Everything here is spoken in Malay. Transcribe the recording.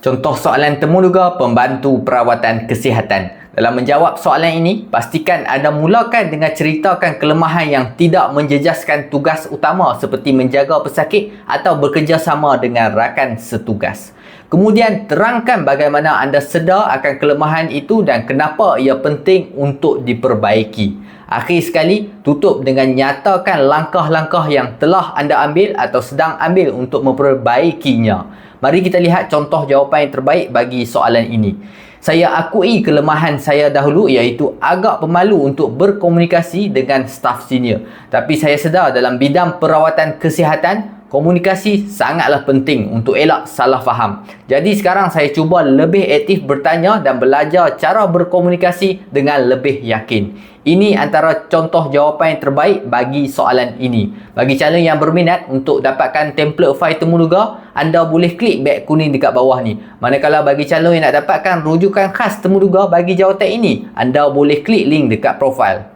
Contoh soalan temuduga pembantu perawatan kesihatan. Dalam menjawab soalan ini, pastikan anda mulakan dengan ceritakan kelemahan yang tidak menjejaskan tugas utama seperti menjaga pesakit atau bekerjasama dengan rakan setugas. Kemudian terangkan bagaimana anda sedar akan kelemahan itu dan kenapa ia penting untuk diperbaiki. Akhir sekali, tutup dengan nyatakan langkah-langkah yang telah anda ambil atau sedang ambil untuk memperbaikinya. Mari kita lihat contoh jawapan yang terbaik bagi soalan ini. Saya akui kelemahan saya dahulu iaitu agak pemalu untuk berkomunikasi dengan staf senior. Tapi saya sedar dalam bidang perawatan kesihatan, komunikasi sangatlah penting untuk elak salah faham. Jadi sekarang saya cuba lebih aktif bertanya dan belajar cara berkomunikasi dengan lebih yakin. Ini antara contoh jawapan yang terbaik bagi soalan ini. Bagi calon yang berminat untuk dapatkan template file temuduga, anda boleh klik beg kuning dekat bawah ni. Manakala bagi calon yang nak dapatkan rujukan khas temuduga bagi jawatan ini, anda boleh klik link dekat profil.